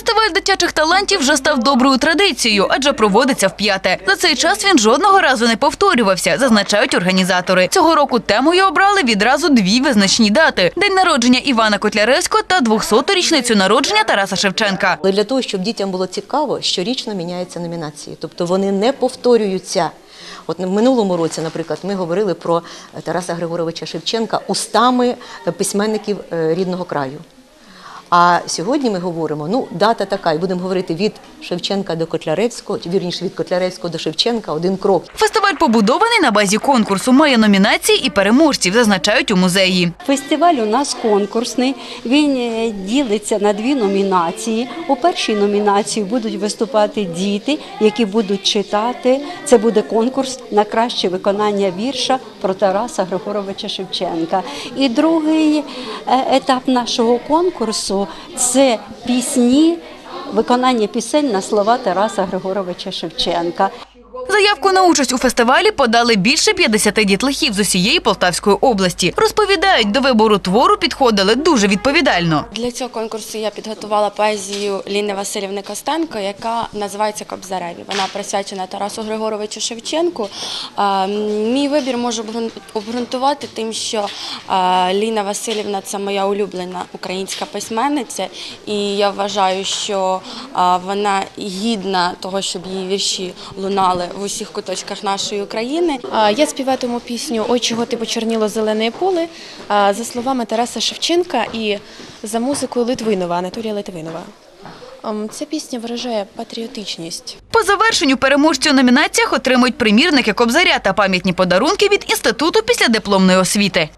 Фестиваль дитячих талантів вже став доброю традицією, адже проводиться вп'яте. За цей час він жодного разу не повторювався, зазначають організатори. Цього року темою обрали відразу дві визначні дати: день народження Івана Котляревського та 200-ту річницю народження Тараса Шевченка. Для того, щоб дітям було цікаво, щорічно міняються номінації, тобто вони не повторюються. От в минулому році, наприклад, ми говорили про Тараса Григоровича Шевченка устами письменників е, рідного краю. А сьогодні ми говоримо, ну, дата така, і будемо говорити від Шевченка до Котляревського, вірніше від Котляревського до Шевченка один крок. Фестиваль побудований на базі конкурсу, має номінації і переможців, зазначають у музеї. Фестиваль у нас конкурсний. Він е, ділиться на дві номінації. У першій номінації будуть виступати діти, які будуть читати. Це буде конкурс на краще виконання вірша про Тараса Григоровича Шевченка. І другий е, етап нашого конкурсу це пісні. Виконання пісень на слова Тараса Григоровича Шевченка. Заявку на участь у фестивалі подали більше 50 дітлахів з усієї Полтавської області. Розповідають, до вибору твору підходили дуже відповідально. Для цього конкурсу я підготувала поезію Ліни Васильівни Костенко, яка називається Кобзареві. Вона присвячена Тарасу Григоровичу Шевченку. Мій вибір можу обґрун- обґрунтувати тим, що Ліна Васильівна це моя улюблена українська письменниця, і я вважаю, що вона гідна того, щоб її вірші лунали в усіх куточках нашої України. Я співатиму пісню Ой, чого ти почерніло зелене поле а, за словами Тараса Шевченка і за музикою Литвинова, Анатолія Литвинова. Ем, Ця пісня виражає патріотичність. По завершенню переможці у номінаціях отримують примірники кобзаря та пам'ятні подарунки від інституту післядипломної освіти.